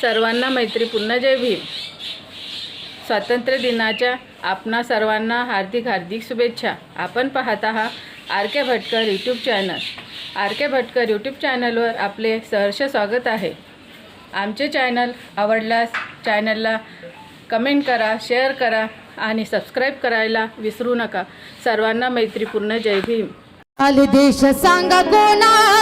सर्वांना मैत्रीपूर्ण जय भीम. स्वातंत्र्य दिनाच्या आपणा सर्वांना हार्दिक हार्दिक शुभेच्छा. आपण पाहत आहात R K Bhatkar YouTube channel R K Bhatkar YouTube चॅनलवर आपले सहर्ष स्वागत आहे. आमचे चॅनल आवडल्यास चॅनलला कमेंट करा शेअर करा आणि सबस्क्राईब करायला विसरू नका. सर्वांना मैत्रीपूर्ण जय भीम. देश सांगा कोणा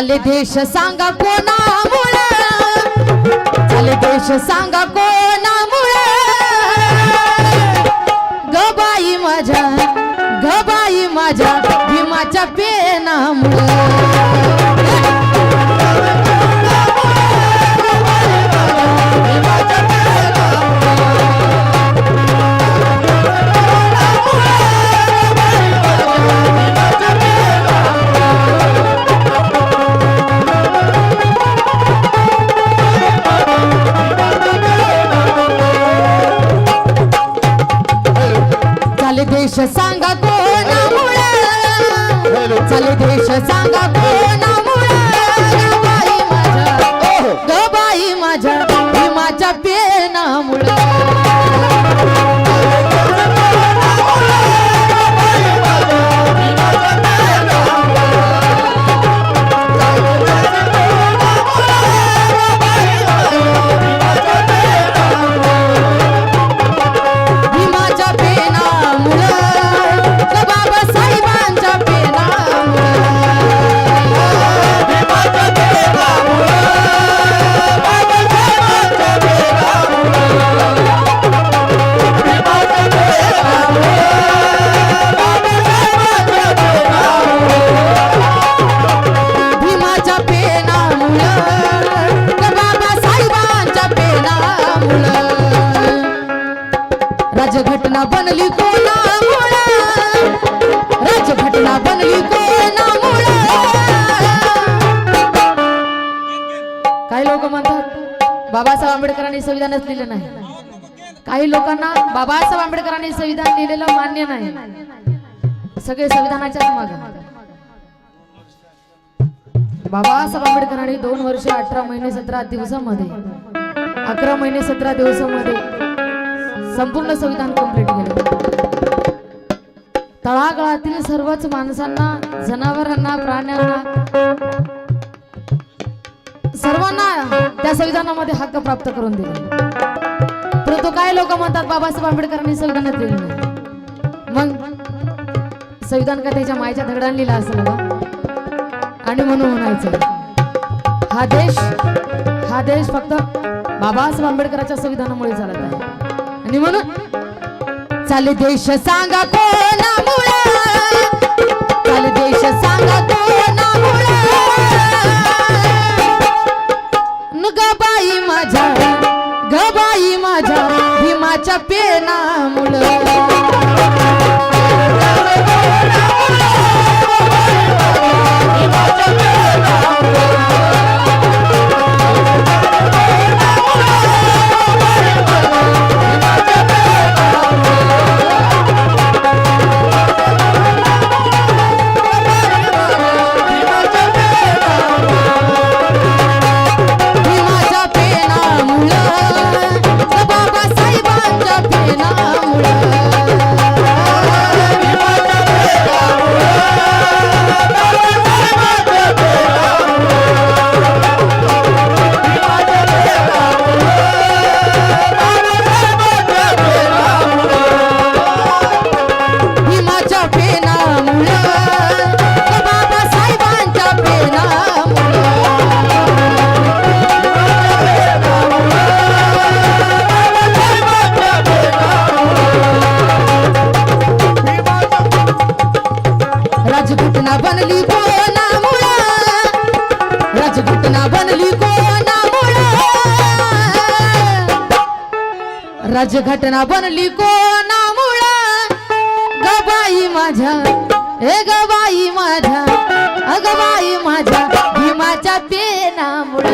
झाले देश सांगा कोणामुळं? झाले देश सांगा कोणामुळं? गबाई माझ्या गबाई माझ्या भीमाच्या पेनामुळं. देश सांगा कोणामुळे? चल देश सांगा कोणामुळे? बाबासाहेब आंबेडकरांनी संविधान लिहिलेलं मान्य नाही. सगळे संविधानाच्याच माग. बाबासाहेब आंबेडकरांनी दोन वर्ष अठरा महिने सतरा दिवसामध्ये अकरा महिने सतरा दिवसामध्ये संपूर्ण संविधान कंप्लीट केलं. तळागाळातील सर्वच माणसांना जनावरांना प्राण्यांना सर्वांना त्या संविधानामध्ये हक्क प्राप्त करून दिले. काय लोक म्हणतात बाबासाहेब आंबेडकरांनी संविधानात लिहिलं नाही मग संविधान का त्याच्या मायच्या दगडाने लिहिला असेल का आणि म्हणून म्हणायचं हा देश हा देश फक्त बाबासाहेब आंबेडकरांच्या संविधानामुळे चालत आहे. आणि म्हणून चाले देश सांगा कोणामुळे? चाले देश सांगा कोणामुळे? न बाई माझ्या गबाई माझ्या भीमाच्या पेनामुळं राधा बनली कोणामुळं राजघटना बनली कोणामुळं गबाई माझ्या ए गबाई माझ्या अगबाई माझ्या भीमाच्या पेनामुळं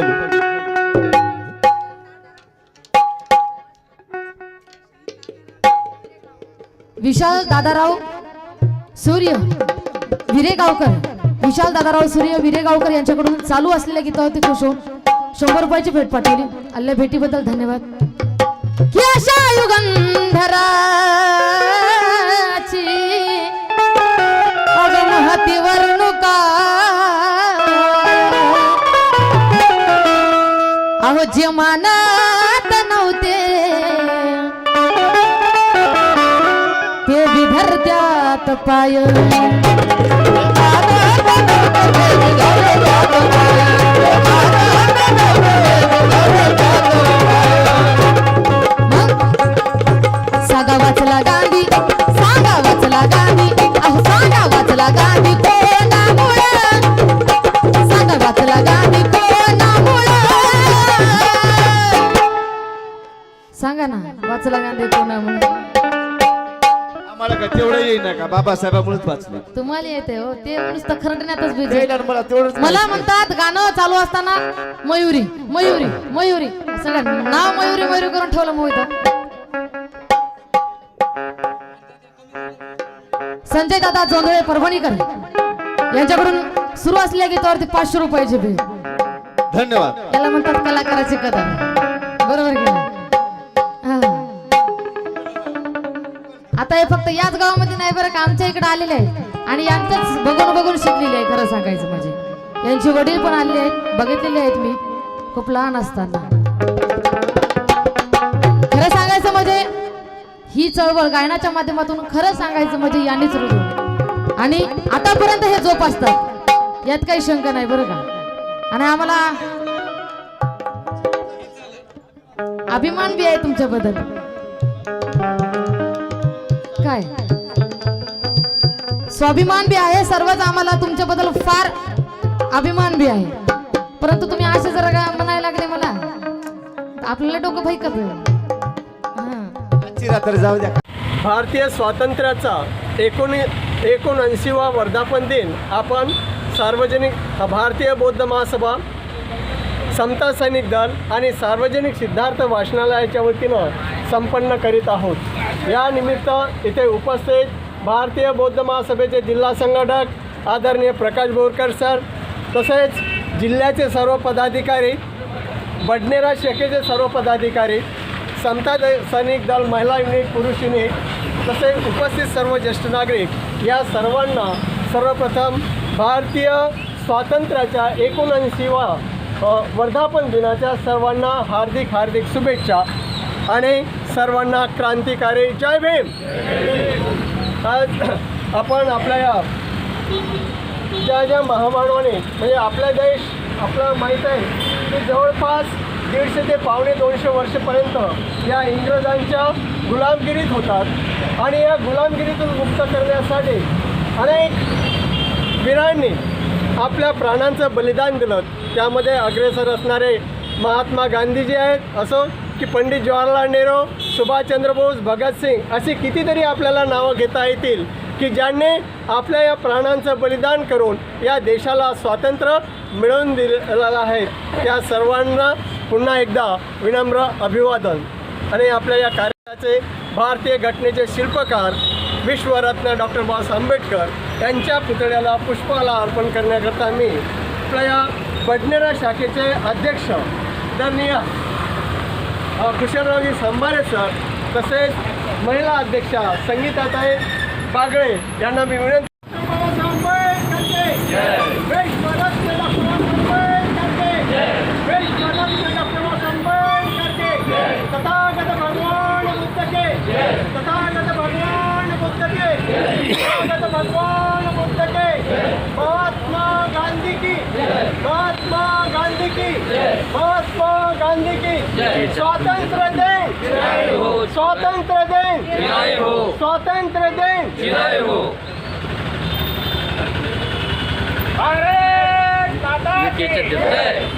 झाली. विशाल दादाराव सूर्य विरेगावकर. विशाल दादाराव सूर्य विरेगावकर यांच्याकडून चालू असलेल्या गीतावरती खुश होऊन शंभर रुपयाची भेट पाठवली. आल्या भेटीबद्दल धन्यवाद. की अशा युगंधराची अगमहती वर्णुका अहो जमानात नव्हते. ते विधर्त्यात पाय. सांगा वाचलं. तुम्हाला येते हो ते नुसतं खरडण्यातच बिझी मला तेवढंच मला माहिती. म्हणतात गाणं चालू असताना मयुरी मयुरी मयुरी. सगळं नाव मयुरी मयुरी करून ठेवलं मोहित संजय दादा जोंधळे परभणीकर यांच्याकडून सुरू असलेल्या गीतावरती पाचशे रुपयाची भेट धन्यवाद. याला म्हणतात कलाकाराची कदर. बरोबर की नाही? आता हे फक्त याच गावामध्ये नाही बरं का आमच्या इकडे आलेले आहेत. आणि यांचंच बघून बघून शिकलेले आहे खरं सांगायचं म्हणजे. यांचे वडील पण आलेले आहेत बघितलेले आहेत मी खूप लहान असताना. खरं सांगायचं म्हणजे ही चळवळ गायनाच्या माध्यमातून खरं सांगायचं म्हणजे यांनीच रुजवली. आणि आतापर्यंत हे जोपासतात यात काही शंका नाही बरं का? आणि आम्हाला अभिमान बी आहे तुमच्याबद्दल. काय? स्वाभिमान बी आहे सर्वच आम्हाला तुमच्याबद्दल फार अभिमान बी आहे. परंतु तुम्ही असे जरा का म्हणायला लागले मला? आपल्याला डोकं रात्र जाऊ द्या. भारतीय स्वातंत्र्याचा एकोणी एकोणऐंशीवा वर्धापन दिन आपण सार्वजनिक भारतीय बौद्ध महासभा समता सैनिक दल आणि सार्वजनिक सिद्धार्थ वाचनालयाच्या वतीनं संपन्न करीत आहोत. या निमित्त इथे उपस्थित भारतीय बौद्ध महासभेचे जिल्हा संघटक आदरणीय प्रकाश बोरकर सर तसेच जिल्ह्याचे सर्व पदाधिकारी बडनेरा शाखेचे सर्व पदाधिकारी समता सैनिक दल महिला युनिट पुरुष युनिट तसेच उपस्थित सर्व ज्येष्ठ नागरिक या सर्वांना सर्वप्रथम भारतीय स्वातंत्र्याच्या एकोणऐंशीवा वर्धापन दिनाच्या सर्वांना हार्दिक हार्दिक शुभेच्छा. आणि सर्वांना क्रांतिकारी. जय भीम. आज आपण आपल्या या ज्या ज्या महामानवाने म्हणजे आपला देश आपला माहीत आहे की जवळपास दीडशे ते पावणे दोनशे वर्षपर्यंत या इंग्रजांच्या गुलामगिरीत होतात. आणि या गुलामगिरीतून मुक्त करण्यासाठी अनेक वीरांनी आपल्या प्राणांचं बलिदान दिलं. त्यामध्ये अग्रेसर असणारे महात्मा गांधीजी आहेत असो की पंडित जवाहरलाल नेहरू सुभाषचंद्र बोस भगतसिंग अशी कितीतरी आपल्याला नावं घेता येतील की ज्यांनी आपल्या या प्राणांचं बलिदान करून या देशाला स्वातंत्र्य मिळवून दिलेलं आहे. त्या सर्वांना पुन्हा एकदा विनम्र अभिवादन. आणि आपल्या या कार्याचे भारतीय घटनेचे शिल्पकार विश्वरत्न डॉक्टर बाबासाहेब आंबेडकर यांच्या पुतळ्याला पुष्पाला अर्पण करण्याकरता मी आपल्या या बडनेरा शाखेचे अध्यक्ष धन्य अ, कुशलरावजी संभारे सर तसेच महिला अध्यक्षा संगीताताई बागळे यांना मी विनंती भगवान बुद्ध के भगवान महात्मा गांधी की महात्मा गांधी की महात्मा गांधी की स्वातंत्र्य दिन स्वातंत्र्य दिन स्वातंत्र्य दिन भारत माता की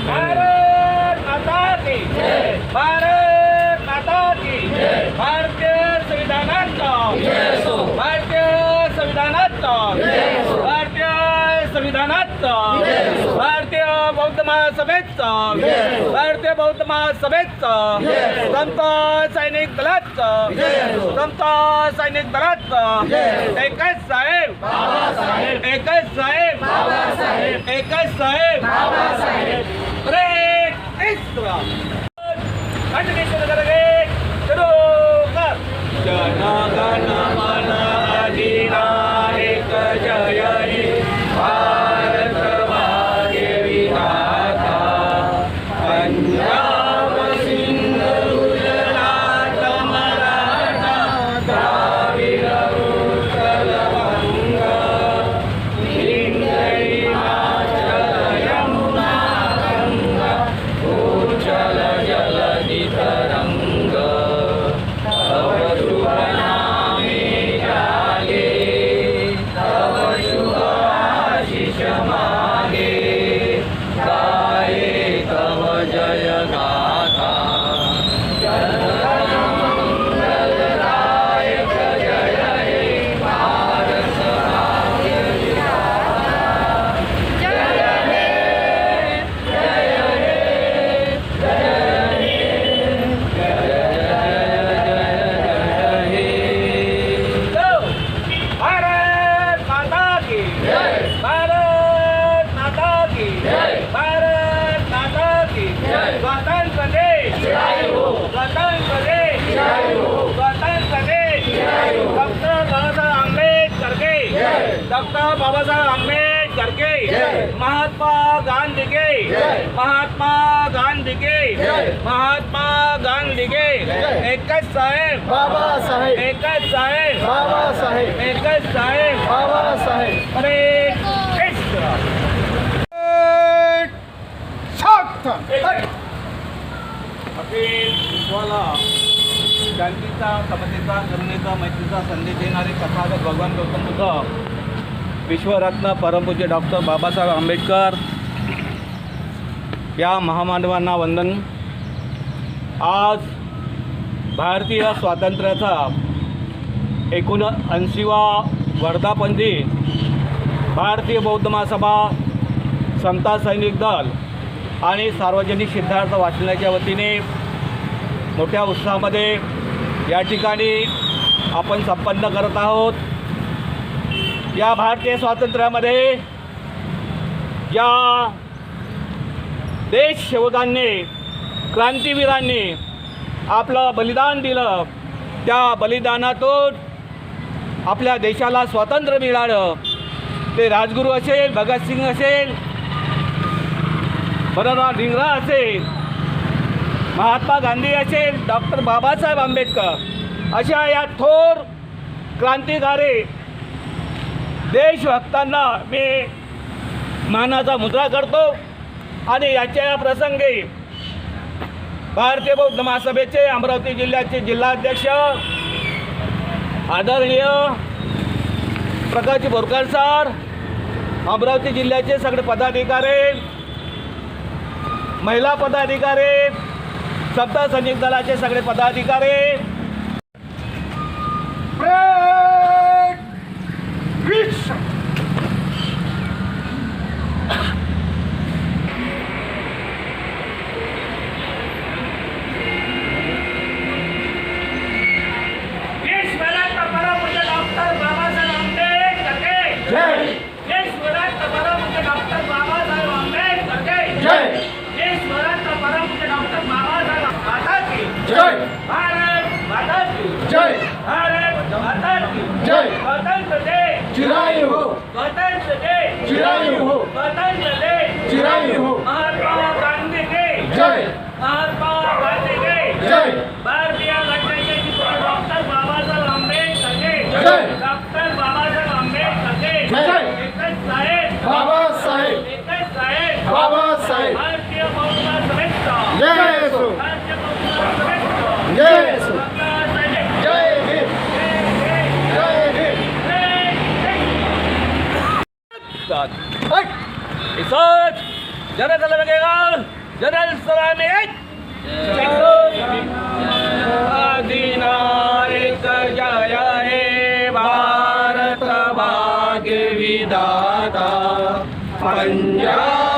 भारत माता की भारत माता की भारतीय संविधानाचा. भारतीय संविधानाचा. भारतीय संविधानाचा. बौद्ध महासभेचा भारतीय बौद्ध महासभेचा संत सैनिक दलाचा संत सैनिक दलाचा एकच साहेब. एकच साहेब. एकच साहेब. अरे तिसरा कंटिन्यूशन आंबेडकर के महात्मा गांधी के। महात्मा गांधी के। महात्मा गांधी के। एकच साहेब। बाबासाहेब एकच साहेब। बाबासाहेब एकच साहेब। बाबासाहेब हरे कृष्ण अखिल विश्वाला शांतीचा समतेचा करुणेचा मैत्रीचा संदेश देणारे तथागत भगवान गौतम बुद्ध. विश्वरत्न परमपूज्य डॉक्टर बाबासाहेब आंबेडकर या महामानवांना वंदन. आज भारतीय स्वातंत्र्याचा एकोणऐंशीवा वर्धापन दिन भारतीय बौद्ध महासभा समता सैनिक दल आणि सार्वजनिक सिद्धार्थ वाचनाच्या वतीने मोठ्या उत्साहामध्ये या ठिकाणी आपण संपन्न करत आहोत. या भारतीय स्वातंत्र्यामध्ये या देशसेवकांनी क्रांतीवीरांनी आपलं बलिदान दिलं. त्या बलिदानातून आपल्या देशाला स्वातंत्र्य मिळालं. ते राजगुरू असेल भगतसिंग असेल बनराव ढिंगरा असेल महात्मा गांधी असेल डॉक्टर बाबासाहेब आंबेडकर. अशा या थोर क्रांतिकारी देशभक्तांना मी मानाचा मुद्रा करतो आणि याच्या या प्रसंगी भारतीय बौद्ध महासभेचे अमरावती जिल्ह्याचे जिल्हाध्यक्ष आदरणीय प्रकाश बोरकर सर अमरावती जिल्ह्याचे सगळे पदाधिकारी महिला पदाधिकारी सप्त सैनिक दलाचे सगळे पदाधिकारी Bitch! चिरायू हो। महात्मा गांधी के। जय। महात्मा गांधी के। जय। भारतीय घटनेचे डॉक्टर बाबासाहेब आंबेडकर जय. डॉक्टर बाबासाहेब आंबेडकर के जय. एकच साहेब बाबासाहेब एकच साहेब बाबासाहेब भारतीय बौद्ध सभेचा जय असो भारतीय बौद्ध सभेचा जय असो बाबासाहेब जय भीम जय भीम इसोच जनरल बघेगा जनरल सलामी। अधिनायक जय हे भारत भाग्य विधाता पंजाब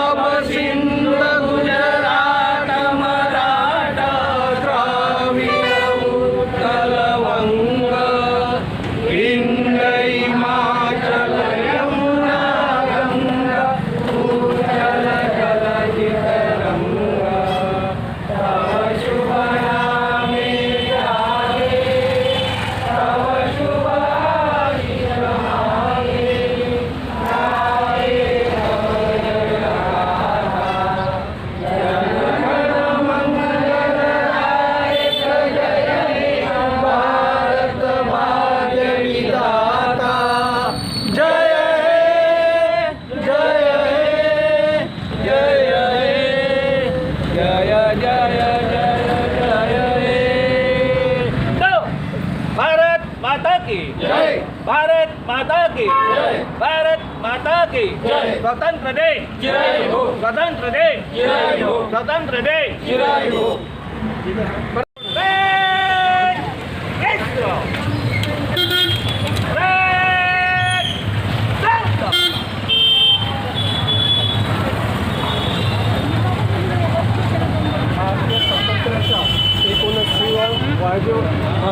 भारत माता की जय. भारत माता की जय. स्वतंत्र देश जय हो. स्वतंत्र देश जय हो. स्वतंत्र देश चिरायू हो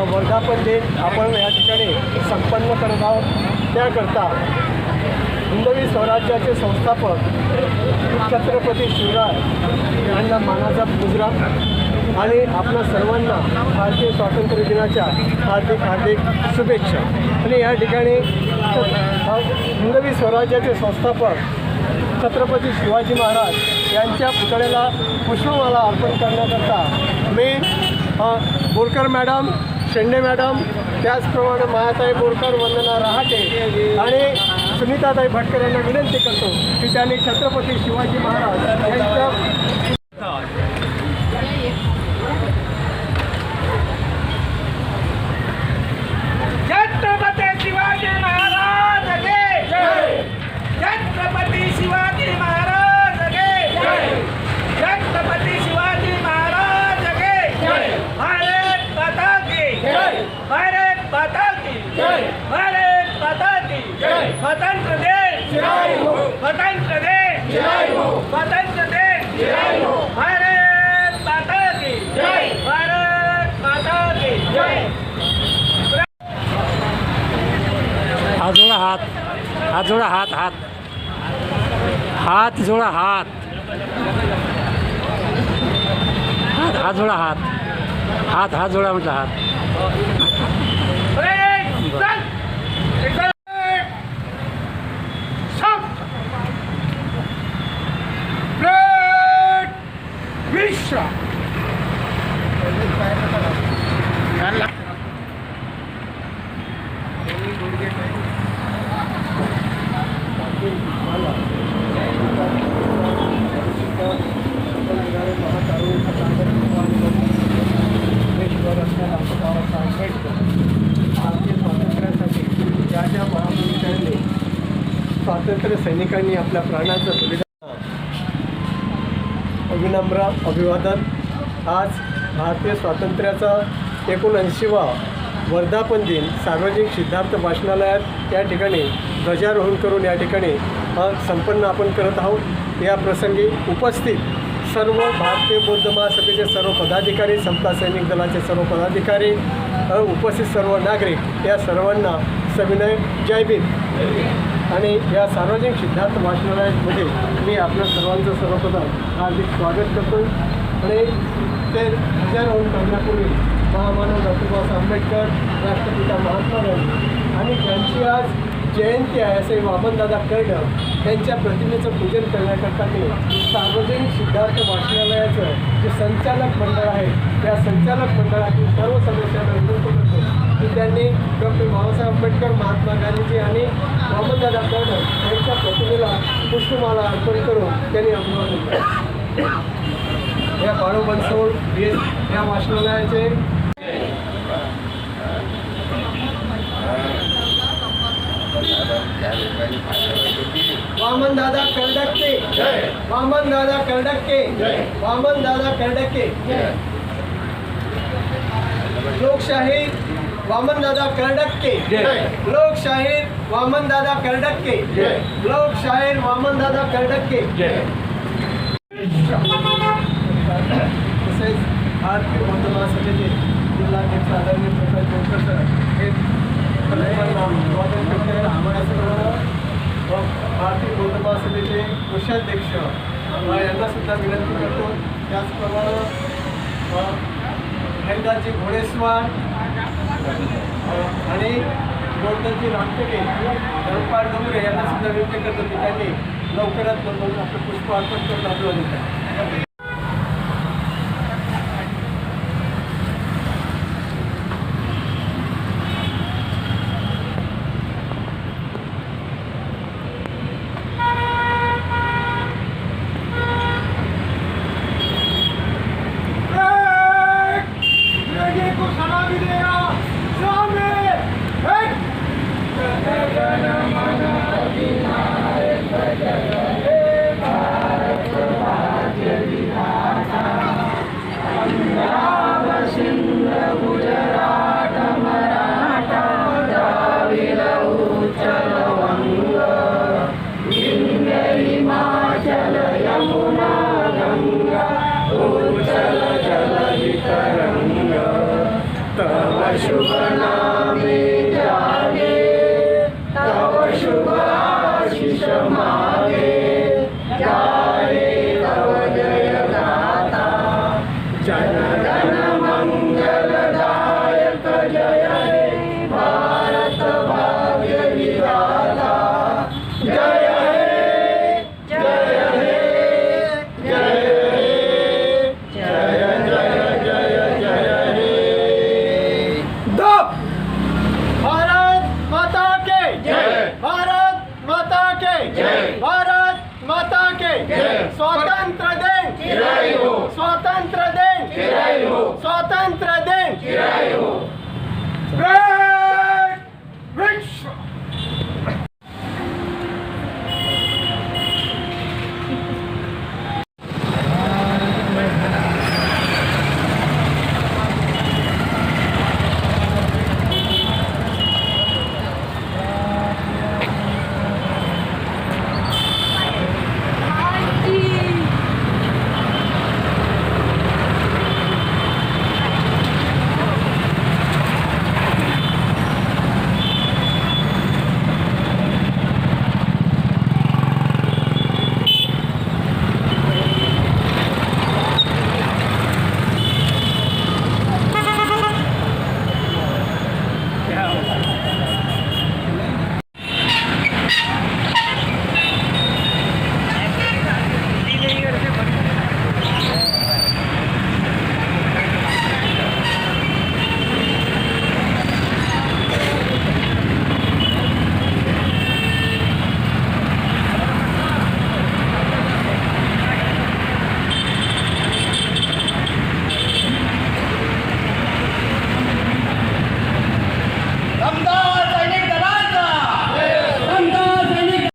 वर्धापन दिन आपण या ठिकाणी संपन्न करत आहोत. त्याकरता हिंदवी स्वराज्याचे संस्थापक छत्रपती शिवराय यांना मानाचा मुजरा आणि आपल्या सर्वांना भारतीय स्वातंत्र्य दिनाच्या हार्दिक हार्दिक शुभेच्छा. आणि या ठिकाणी हिंदवी स्वराज्याचे संस्थापक छत्रपती शिवाजी महाराज यांच्या पुतळ्याला पुष्पमाला अर्पण करण्याकरता मी बोरकर मॅडम शेंडे मॅडम त्याचप्रमाणे मायाताई बोरकर वंदना रहाटे आणि सुनीताताई भटकर यांना विनंती करतो की त्यांनी छत्रपती शिवाजी महाराज यांच्या स्वतंत्र देश! स्वतंत्र देश! स्वतंत्र देश! भारत माता की! भारत माता की! हात जोडा हात. हात जोडा हात हात. हात जोडा हात. हात हात जोडा हात. हात हात जोडा म्हटलं हात. महापुरुषांनी स्वातंत्र्य सैनिकांनी आपल्या प्राणाचं बलिदान अविनम्र अभिवादन. आज भारतीय स्वातंत्र्याचा एकोणऐंशीवा वर्धापन दिन सार्वजनिक सिद्धार्थ वाचनालयात या ठिकाणी ध्वजारोहण करून या ठिकाणी संपन्न आपण करत आहोत. या प्रसंगी उपस्थित सर्व भारतीय बौद्ध महासभेचे सर्व पदाधिकारी समता सैनिक दलाचे सर्व पदाधिकारी उपस्थित सर्व नागरिक या सर्वांना सविनय. जय भीम. आणि या सार्वजनिक सिद्धार्थ वाचनालयामध्ये मी आपल्या सर्वांचं सर्वप्रथम हार्दिक स्वागत करतो आणि ते ध्वजारोहण करण्यापूर्वी महामानव डॉक्टर बाबासाहेब आंबेडकर राष्ट्रपिता महात्मा गांधी आणि त्यांची आज जयंती आहे असे वामनदादा कर्डक त्यांच्या प्रतिमेचं पूजन करण्याकरता मी सार्वजनिक सिद्धार्थ वाचनालयाचं जे संचालक मंडळ आहे त्या संचालक मंडळातील सर्व सदस्यांना विनंती करतो. की त्यांनी डॉक्टर बाबासाहेब आंबेडकर महात्मा गांधीजी आणि मोहम्मददादा कर्डक यांच्या प्रतिमेला पुष्पमाला अर्पण करून त्यांनी अभिवादन केलं. या बाळू बनसोड या वाचनालयाचे वामन दादा कर्डक्के वामन दादा कर्डक्के वामन दादा कर्डक्के. लोकशाही वामन दादा कर्डक्के. लोकशाही वामन दादा कर्डक्के. लोकशाही वामन दादा कर्डक्के. तसेच भारतीय बौद्ध महासभेचे जिल्हाध्यक्ष आदरणीय प्रकाश जोडकर सर हे भारतीय बौद्ध महासभेचे कोषाध्यक्ष यांना सुद्धा विनंती करतो. त्याचप्रमाणे अ, हरिदासजी घोडेस्वार आणि गौतमजी रामटेके धनपाल डोंगरे यांना सुद्धा विनंती करतो की त्यांनी लवकरात लवकर आपलं पुष्प अर्पण करून आपलं